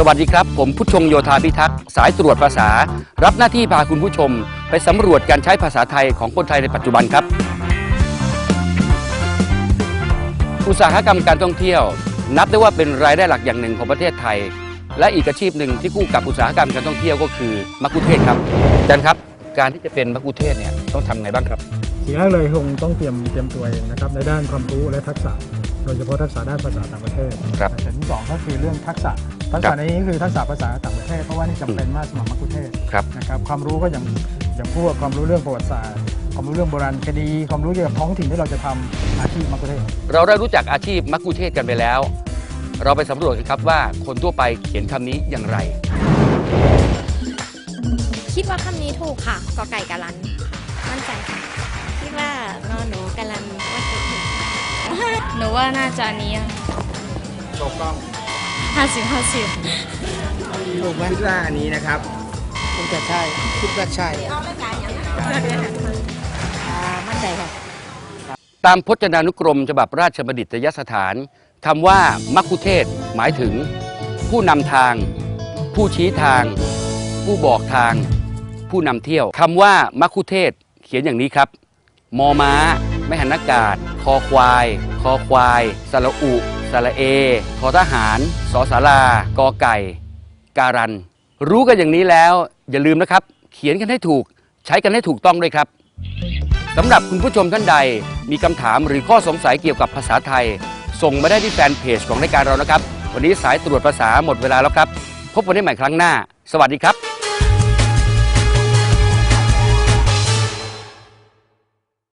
สวัสดีครับ ผมผู้ชงโยธาพิทักษ์สายตรวจภาษา รับหน้าที่พาคุณผู้ชม ไปสำรวจการใช้ภาษาไทยของคนไทยในปัจจุบันครับ อุตสาหกรรมการท่องเที่ยว นับได้ว่าเป็นรายได้หลักอย่างหนึ่งของประเทศไทย และอีกอาชีพหนึ่งที่คู่กับอุตสาหกรรมการท่องเที่ยวก็คือมักคุเทศครับอาจารย์ครับ การที่จะเป็นมักคุเทศเนี่ยต้องทำไงบ้างครับสิ่งแรกเลยคงต้องเตรียมเตรียมตัวเองนะครับในด้านความรู้และทักษะ โดยเฉพาะทักษะด้านภาษาต่างประเทศครับแต่ที่สองก็คือเรื่องทักษะ ทักครัษะบในนี้คือทักษะภาษาต่างประเทศเพราะว่านี่จำเป็นมากสำหรับมักคุเทศครับ นะครับความรู้ก็อย่างอย่างพวกความรู้เรื่องประวัติศาสตร์ความรู้เรื่องโบราณคดีความรู้เกี่ยวกับท้องถิ่นที่เราจะทำอาชีพมักคุเทศเราได้รู้จักอาชีพมักคุเทศกันไปแล้ว เราไปสำรวจกันครับว่าคนทั่วไปเขียนคำนี้อย่างไร คิดว่าคำนี้ถูกค่ะกอไก่กาลันค่ะมั่นใจค่ะ คิดว่านอนหนูกำลังว่าจะถึงหนูว่าน่าจะอันนี้ ห้าสิบห้าสิบถูกไหมคิดว่าอันนี้นะครับคงจะใช่คิดว่าใช่มั่นใจค่ะ ตามพจนานุกรมฉบับราชบัณฑิตยสถานคำว่ามักคุเทศก์หมายถึง ผู้นำทาง ผู้ชี้ทาง ผู้บอกทาง ผู้นำเที่ยวคำว่ามักคุเทศก์เขียนอย่างนี้ครับ มอม้า ไม่หันอากาศ คอควาย คอควายสระอุ สระเอทอทหารสอสารากอไก่ การัน รู้กันอย่างนี้แล้วอย่าลืมนะครับ เขียนกันให้ถูก ใช้กันให้ถูกต้องด้วยครับสำหรับคุณผู้ชมท่านใดมีคำถามหรือข้อสงสัยเกี่ยวกับภาษาไทย ส่งมาได้ที่แฟนเพจของรายการเรานะครับ วันนี้สายตรวจภาษาหมดเวลาแล้วครับ พบกันได้ใหม่ครั้งหน้า สวัสดีครับ